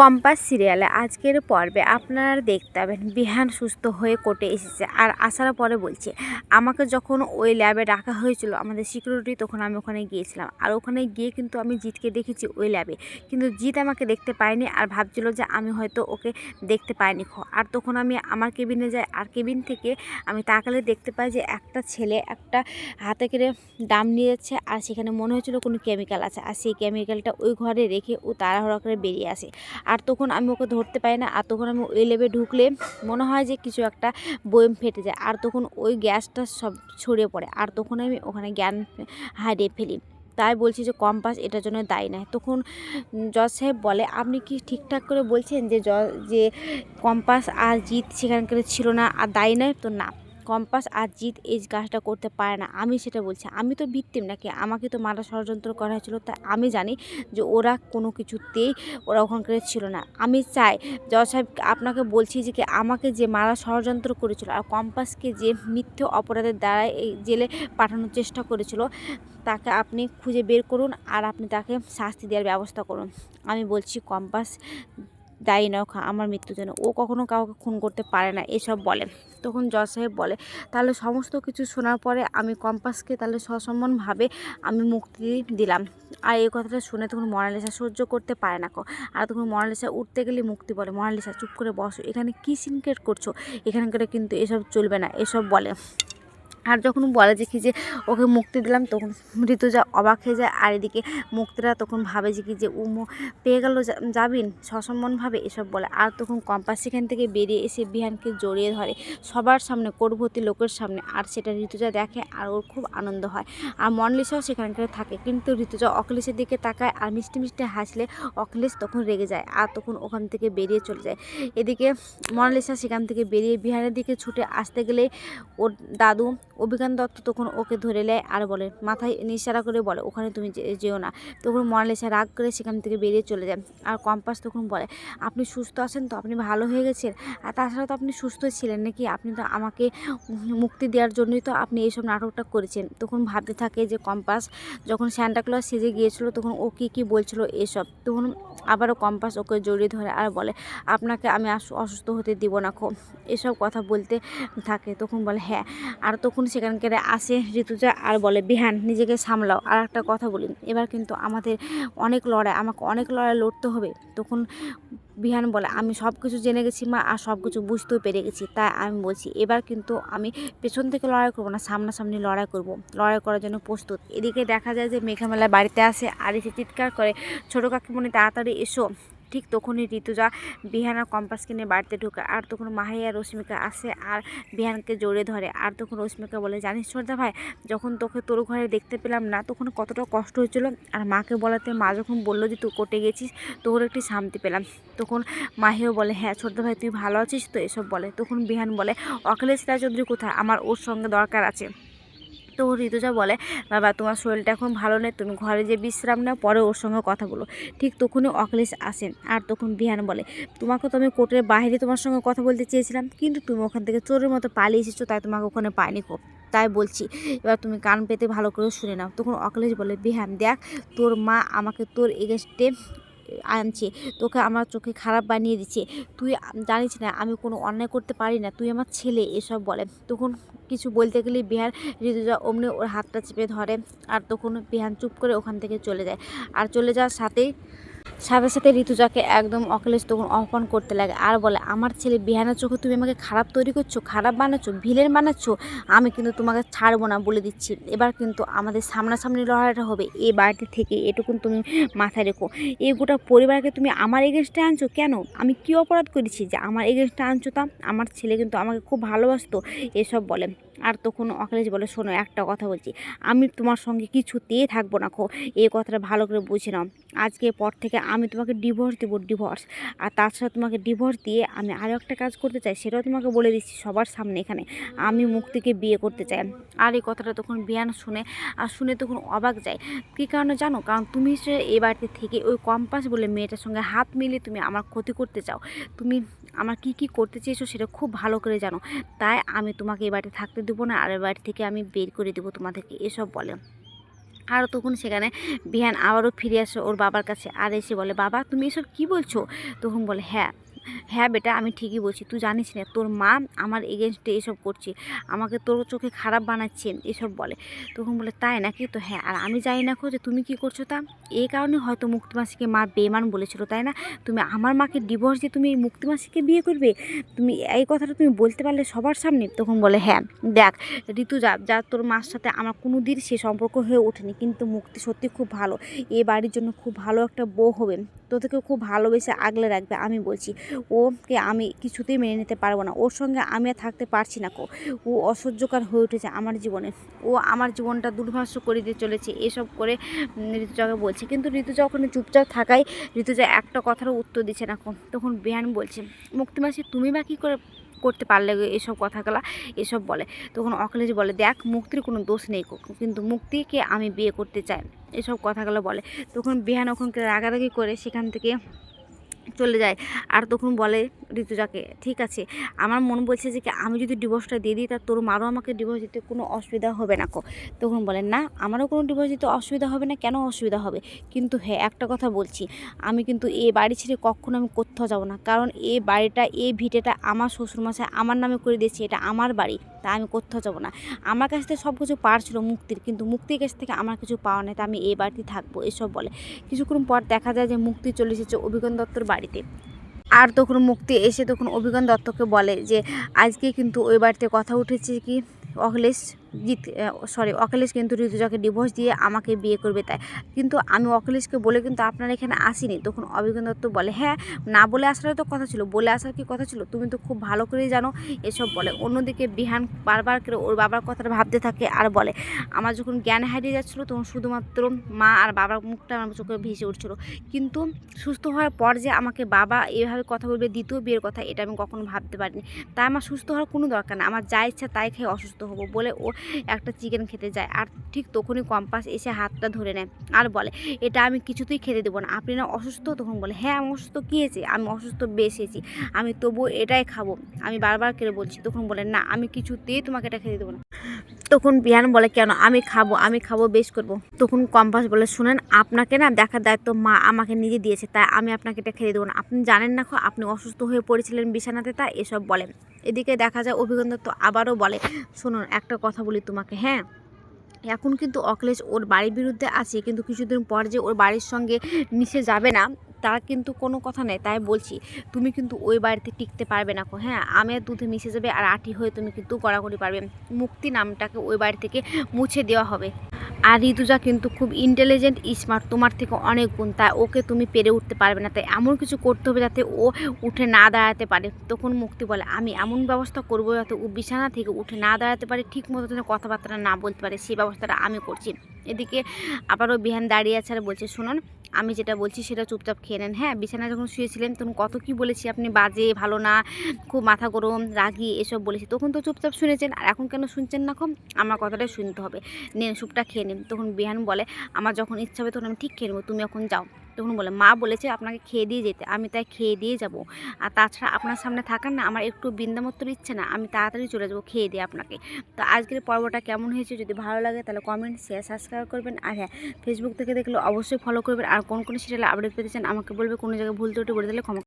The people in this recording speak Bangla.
কম্পাস সিরিয়ালে আজকের পর্বে আপনারা দেখতে পাবেন, বিহান সুস্থ হয়ে কোর্টে এসেছে। আর আসার পরে বলছে, আমাকে যখন ওই ল্যাবে ডাকা হয়েছিল আমাদের সিকিউরিটি তখন আমি ওখানে গিয়েছিলাম। আর ওখানে গিয়ে কিন্তু আমি জিতকে দেখেছি ওই ল্যাবে। কিন্তু জিত আমাকে দেখতে পায়নি আর ভাবছিল যে আমি হয়তো ওকে দেখতে পাইনি। খো আর তখন আমি আমার কেবিনে যাই, আর কেবিন থেকে আমি তাকালে দেখতে পাই যে একটা ছেলে একটা হাতে করে ডাম নিয়ে যাচ্ছে আর সেখানে মনে হয়েছিল কোনো কেমিক্যাল আছে। আর সেই কেমিক্যালটা ওই ঘরে রেখে ও তাড়াহুড়া করে বেরিয়ে আসে। আর তখন আমি ওকে ধরতে পারি না। আর তখন আমি ওই লেবে ঢুকলে মনে হয় যে কিছু একটা বয়ম ফেটে যায়। আর তখন ওই গ্যাসটা সব ছড়িয়ে পড়ে। আর তখন আমি ওখানে জ্ঞান হারিয়ে ফেলি। তাই বলছি যে কম্পাস এটার জন্য দায়ী নয়। তখন জজ সাহেব বলে, আপনি কি ঠিকঠাক করে বলছেন যে জ, যে কম্পাস আর জিত সেখানকার ছিল না আর দায়ী নয়? তো না। কম্পাস আর জিত এই কাজটা করতে পারে না। আমি সেটা বলছি, আমি তো ভিত্তিম নাকি? আমাকে তো মারা ষড়যন্ত্র করা হয়েছিল তাই আমি জানি যে ওরা কোনো কিছুতেই ওরা ওখানকার ছিল না। আমি চাই, জজ সাহেব, আপনাকে বলছি যে কি আমাকে যে মারা ষড়যন্ত্র করেছিল আর কম্পাসকে যে মিথ্যে অপরাধের দ্বারা এই জেলে পাঠানোর চেষ্টা করেছিল, তাকে আপনি খুঁজে বের করুন আর আপনি তাকে শাস্তি দেওয়ার ব্যবস্থা করুন। আমি বলছি, কম্পাস দায়ী নয় আমার মৃত্যুর জন্য ও কখনো কাউকে খুন করতে পারে না, এসব বলে। তখন জজ সাহেব বলে, তাহলে সমস্ত কিছু শোনার পরে আমি কম্পাসকে তাহলে সসম্মানভাবে আমি মুক্তি দিলাম। আর এই কথাটা শুনে তখন মনালিসা সহ্য করতে পারে না আর তখন মনালিসা উঠতে গেলে মুক্তি বলে মনালিসা চুপ করে বসো। এখানে কী সিনক্রেট করছ? এখানকার কিন্তু এসব চলবে না। এসব বলে। আর যখন বলে যে কি যে ওকে মুক্তি দিলাম, তখন ঋতুজা অবাক হয়ে যায়। আর এদিকে মুক্তিরা তখন ভাবে যে কি যে উমো পেয়ে গেল যাবিন সসম্মানভাবে এসব বলে। আর তখন কম্পাস সেখান থেকে বেরিয়ে এসে বিহানকে জড়িয়ে ধরে সবার সামনে কোটভর্তি লোকের সামনে। আর সেটা ঋতুজা দেখে আর ওর খুব আনন্দ হয়। আর মনলিসাও সেখানকার থাকে। কিন্তু ঋতুজা অখিলেশের দিকে তাকায় আর মিষ্টি মিষ্টি হাসলে অখিলেশ তখন রেগে যায় আর তখন ওখান থেকে বেরিয়ে চলে যায়। এদিকে মনালিসা সেখান থেকে বেরিয়ে বিহারের দিকে ছুটে আসতে গেলে ওর দাদু অভিজ্ঞান দত্ত তখন ওকে ধরে নেয় আর বলে, মাথায় নিশারা করে বলে, ওখানে তুমি যেও না। তখন মনালিসা রাগ করে সেখান থেকে বেরিয়ে চলে যায়। আর কম্পাস তখন বলে, আপনি সুস্থ আছেন তো? আপনি ভালো হয়ে গেছেন? আর তাছাড়া তো আপনি সুস্থ ছিলেন নাকি? আপনি তো আমাকে মুক্তি দেওয়ার জন্যই তো আপনি এইসব নাটকটা করেছেন। তখন ভাবতে থাকে যে কম্পাস যখন স্যান্টাক্লজ সেজে গিয়েছিল, তখন ও কী কী বলছিল এসব? তখন আবারও কম্পাস ওকে জড়িয়ে ধরে আর বলে, আপনাকে আমি অসুস্থ হতে দিব না খো। এসব কথা বলতে থাকে। তখন বলে হ্যাঁ। আর তখন সেখানকার আসে, ঋতুজা, আর বলে, বিহান, নিজেকে সামলাও। আর একটা কথা বলি, এবার কিন্তু আমাদের অনেক লড়াই, আমাকে অনেক লড়াই লড়তে হবে। তখন বিহান বলে, আমি সব কিছু জেনে গেছি মা, আর সব কিছু বুঝতেও পেরে গেছি। তাই আমি বলছি, এবার কিন্তু আমি পেছন থেকে লড়াই করব না, সামনাসামনি লড়াই করব। লড়াই করার জন্য প্রস্তুত। এদিকে দেখা যায় যে মেঘামেলা বাড়িতে আসে, আর এসে চিৎকার করে, ছোটো কাকিমণি, তাড়াতাড়ি এসো। ঠিক তখনই ঋতুজা বিহান কম্পাসকে নিয়ে বাড়িতে ঢুকে, আর তখন মাহি আর রশ্মিকা আসে আর বিহানকে জড়িয়ে ধরে। আর তখন রশ্মিকা বলে, জানিস সর্দা ভাই, যখন তোকে তোর ঘরে দেখতে পেলাম না, তখন কতটা কষ্ট হয়েছিল। আর মাকে বলাতে মা যখন বলল যে তুই কোর্টে গেছিস, তোর একটি শান্তি পেলাম। তখন মাহিও বলে হ্যাঁ ছোটদা ভাই, তুই ভালো আছিস তো? এসব বলে। তখন বিহান বলে, অখিলেশ রায়চৌধুরী কোথায়? আমার ওর সঙ্গে দরকার আছে। তো ঋতুজা বলে, বাবা, তোমার শরীরটা এখন ভালো নেই, তুমি ঘরে যে বিশ্রাম নাও, পরে ওর সঙ্গে কথা বলো। ঠিক তখনই অখিলেশ আসেন আর তখন বিহান বলে, তোমাকে তো আমি কোর্টের বাইরে তোমার সঙ্গে কথা বলতে চেয়েছিলাম, কিন্তু তুমি ওখান থেকে চোরের মতো পালিয়ে এসেছ, তাই তোমাকে ওখানে পাইনি কো তাই বলছি, এবার তুমি কান পেতে ভালো করে শুনে নাও। তখন অখিলেশ বলে, বিহান, দেখ, তোর মা আমাকে তোর এগেস্টে আনছে, তোকে আমার চোখে খারাপ বানিয়ে দিচ্ছে। তুই জানিস না, আমি কোনো অন্যায় করতে পারি না, তুই আমার ছেলে, এসব বলে। তখন কিছু বলতে গেলে বিহার ঋতুজা অমনি ওর হাতটা চেপে ধরে, আর তখন বিহান চুপ করে ওখান থেকে চলে যায়। আর চলে যাওয়ার সাথেই সাথে সাথে ঋতুজাকে একদম অখিলেশ তখন অপমান করতে লাগে আর বলে, আমার ছেলে বিহানের চোখে তুমি আমাকে খারাপ তৈরি করছ, খারাপ বানাচ্ছো, ভিলেন বানাচ্ছো, আমি কিন্তু তোমাকে ছাড়বো না বলে দিচ্ছি। এবার কিন্তু আমাদের সামনাসামনি লড়াইটা হবে এই বাড়িতে থেকে এটুকুন তুমি মাথায় রেখো। এই গোটা পরিবারকে তুমি আমার এগেনস্টে আনছো কেন? আমি কি অপরাধ করেছি যে আমার এগেনস্টে আনছো তা? আমার ছেলে কিন্তু আমাকে খুব ভালোবাসতো, এসব বলে। আর তখন অখিলেশ বলে, শোনো, একটা কথা বলছি। আমি তোমার সঙ্গে কিছুতেই থাকব না, খো। এই কথাটা ভালো করে বুঝে নাও। আজকে পর থেকে আমি তোমাকে ডিভোর্স দেবো ডিভোর্স আর তাছাড়া তোমাকে ডিভোর্স দিয়ে আমি আরও একটা কাজ করতে চাই, সেটাও তোমাকে বলে দিচ্ছি সবার সামনে এখানে। আমি মুক্তিকে বিয়ে করতে চাই। আর এই কথাটা তখন বিয়ান শুনে, আর শুনে তখন অবাক যায়। কী কারণে জানো? কারণ তুমি এই বাড়িতে থেকে ওই কম্পাস বলে মেয়েটার সঙ্গে হাত মিলিয়ে তুমি আমার ক্ষতি করতে চাও, তুমি আমার কি কি করতে চেয়েছো সেটা খুব ভালো করে জানো। তাই আমি তোমাকে এই বাড়িতে থাকতে দেবো না, আর বাড়ি থেকে আমি বের করে দেবো তোমাদেরকে, এসব বলে। আর তখন সেখানে বিহান আবারও ফিরে আসে ওর বাবার কাছে আর এসে বলে, বাবা, তুমি এসব কি বলছো? তখন বলে হ্যাঁ হ্যাঁ বেটা, আমি ঠিকই বলছি, তুই জানিস না, তোর মা আমার এগেনস্টে এসব করছে, আমাকে তোর চোখে খারাপ বানাচ্ছে, এসব বলে। তখন বলে, তাই নাকি? তো হ্যাঁ আর আমি জানি না খো যে তুমি কি করছ তা। এই কারণে হয়তো মুক্তিমাসিকে মা বেমান বলেছিল, তাই না? তুমি আমার মাকে ডিভোর্স দিয়ে তুমি এই মুক্তিমাসিকে বিয়ে করবে? তুমি এই কথাটা তুমি বলতে পারলে সবার সামনে? তখন বলে হ্যাঁ দেখ, ঋতু যা তোর মার সাথে আমার কোনো দিন সে সম্পর্ক হয়ে ওঠেনি। কিন্তু মুক্তি সত্যি খুব ভালো। এ বাড়ির জন্য খুব ভালো একটা বউ হবে। তোদেরকে খুব ভালোবেসে আগলে রাখবে, আমি বলছি। ওকে আমি কিছুতেই মেনে নিতে পারব না। ওর সঙ্গে আমি আর থাকতে পারছি না কো। ও অসহ্যকর হয়ে উঠেছে আমার জীবনে। ও আমার জীবনটা দুর্ভাষ্য করে দিয়ে চলেছে। এসব করে ঋতুজাকে বলছে কিন্তু ঋতুজা ওখানে চুপচাপ থাকায় ঋতুজা একটা কথারও উত্তর দিচ্ছে না তখন বিহান বলছে মুক্তিমাসি তুমি বা কী করে করতে পারলে এসব কথাগুলা? এসব বলে। তখন অখিলেশ বলে, দেখ, মুক্তির কোনো দোষ নেই কিন্তু মুক্তিকে আমি বিয়ে করতে চাই। এসব কথাগুলো বলে। তখন বিহান ওখানকে রাগারাগি করে সেখান থেকে চলে যায়। আর তখন বলে ঋতুজাকে, ঠিক আছে, আমার মন বলছে যে আমি যদি ডিভোর্সটা দিয়ে দিই, তা তোর মারও আমাকে ডিভোর্স দিতে কোনো অসুবিধা হবে না কো। তখন বলে, না, আমারও কোনো ডিভোর্স দিতে অসুবিধা হবে না, কেন অসুবিধা হবে? কিন্তু হ্যাঁ একটা কথা বলছি, আমি কিন্তু এ বাড়ি ছেড়ে কখনো আমি কোথাও যাব না। কারণ এ বাড়িটা, এ ভিটেটা আমার শ্বশুরমশাই আমার নামে করে দিয়েছে, এটা আমার বাড়ি। তা আমি কোথাও যাব না। আমার কাছ থেকে সব কিছু পার ছিল মুক্তির, কিন্তু মুক্তির কাছ থেকে আমার কিছু পাওয়া নেই, তা আমি এই বাড়িতে থাকব, এসব বলে। কিছুক্ষণ পর দেখা যায় যে মুক্তি চলে এসেছে অভিজ্ঞান দত্তর বাড়িতে। আর তখন মুক্তি এসে তখন অভিজ্ঞান দত্তকে বলে যে, আজকে কিন্তু ওই বাড়িতে কথা উঠেছে কি, অখিলেশ? জিত সরি অখিলেশ কিন্তু ঋতুজাকে ডিভোর্স দিয়ে আমাকে বিয়ে করবে তাই। কিন্তু আমি অখিলেশকে বলে কিন্তু আপনার এখানে আসিনি। তখন অভিজ্ঞান দত্ত বলে হ্যাঁ না বলে আসারও তো কথা ছিল। বলে আসার কি কথা ছিল? তুমি তো খুব ভালো করেই জানো এসব বলে। অন্যদিকে বিহান বারবার করে ওর বাবার কথাটা ভাবতে থাকে আর বলে, আমার যখন জ্ঞান হারিয়ে যাচ্ছিল, তখন শুধুমাত্র মা আর বাবার মুখটা আমার চোখে ভেসে উঠছিল। কিন্তু সুস্থ হওয়ার পর যে আমাকে বাবা এভাবে কথা বলবে দ্বিতীয় বিয়ের কথা, এটা আমি কখনো ভাবতে পারিনি। তাই আমার সুস্থ হওয়ার কোনো দরকার না আমার যা ইচ্ছা তাই খেয়ে অসুস্থ হব বলে ও একটা চিকেন খেতে যায়। আর ঠিক তখনই কম্পাস এসে হাতটা ধরে নেয় আর বলে এটা আমি কিছুতেই খেতে দেবো না। আপনি না অসুস্থ? তখন বলে হ্যাঁ আমি অসুস্থ। কী হয়েছে? আমি অসুস্থ বেসেছি আমি তবুও এটাই খাব। আমি বারবার করে বলছি। তখন বলে না আমি কিছুতেই তোমাকে এটা খেতে দেবো না। তখন বিহান বলে কেন? আমি খাব আমি খাব বেশ করব। তখন কম্পাস বলে শুনেন আপনাকে না দেখার দায়িত্ব মা আমাকে নিজে দিয়েছে তাই আমি আপনাকে এটা খেতে দেবো না। আপনি জানেন না খো, আপনি অসুস্থ হয়ে পড়েছিলেন বিছানাতে তা এসব বলেন এদিকে দেখা যায় অভিজ্ঞতা তো আবারও বলে। শুনুন একটা কথা বলি তোমাকে হ্যাঁ? এখন কিন্তু অখিলেশ ওর বাড়ির বিরুদ্ধে আছে, কিন্তু কিছুদিন পর যে ওর বাড়ির সঙ্গে মিশে যাবে না, তার কিন্তু কোনো কথা নেই। তাই বলছি, তুমি কিন্তু ওই বাড়িতে টিকতে পারবে না কো হ্যাঁ? আমের দুধে মিশে যাবে আর আটি হয়ে তুমি কিন্তু গড়াগড়ি পারবে। মুক্তি নামটাকে ওই বাড়ি থেকে মুছে দেওয়া হবে। আর ঋতুজা কিন্তু খুব ইন্টেলিজেন্ট স্মার্ট তোমার থেকে অনেক গুণ, তাই ওকে তুমি পেরে উঠতে পারবে না। তাই এমন কিছু করতে হবে যাতে ও উঠে না দাঁড়াতে পারে। তখন মুক্তি বলে, আমি এমন ব্যবস্থা করব যাতে ও বিছানা থেকে উঠে না দাঁড়াতে পারে, ঠিক মতো যেন কথাবার্তা না বলতে পারে। সেই ব্যবস্থাটা আমি করছি। এদিকে আবারও বিহান দাঁড়িয়ে আছে আর বলছে, শুনুন আমি যেটা বলছি সেটা চুপচাপ খেয়ে নেন। হ্যাঁ বিছানা যখন শুয়েছিলেন তখন কত কি বলেছি আপনি, বাজে, ভালো না, খুব মাথা গরম, রাগি, এসব বলেছি। তখন তো চুপচাপ শুনেছেন, আর এখন কেন শুনছেন না খুব আমার কথাটা শুনতে হবে। নেন স্যুপটা খেয়ে নিন। তখন বিহান বলে, আমার যখন ইচ্ছা হবে তখন আমি ঠিক খেয়ে নেব। তুমি এখন যাও। তখন বলে, মা বলেছে আপনাকে খেয়ে দিয়ে যেতে, আমি তাই খেয়ে দিয়ে যাব। আর তাছাড়া আপনার সামনে থাকার না, আমার একটু বিন্দামত্তর ইচ্ছে না, আমি তাড়াতাড়ি চলে যাব খেয়ে দিয়ে আপনাকে। তো আজকের পর্বটা কেমন হয়েছে যদি ভালো লাগে তাহলে কমেন্ট শেয়ার সাবস্ক্রাইব করবেন। আর হ্যাঁ ফেসবুক থেকে দেখলে অবশ্যই ফলো করবেন। আর কোন কোন সিরিয়ালে আপডেট পেতে চান আমাকে বলবে, কোনো জায়গায় ভুল ত্রুটি করে দিলে ক্ষমা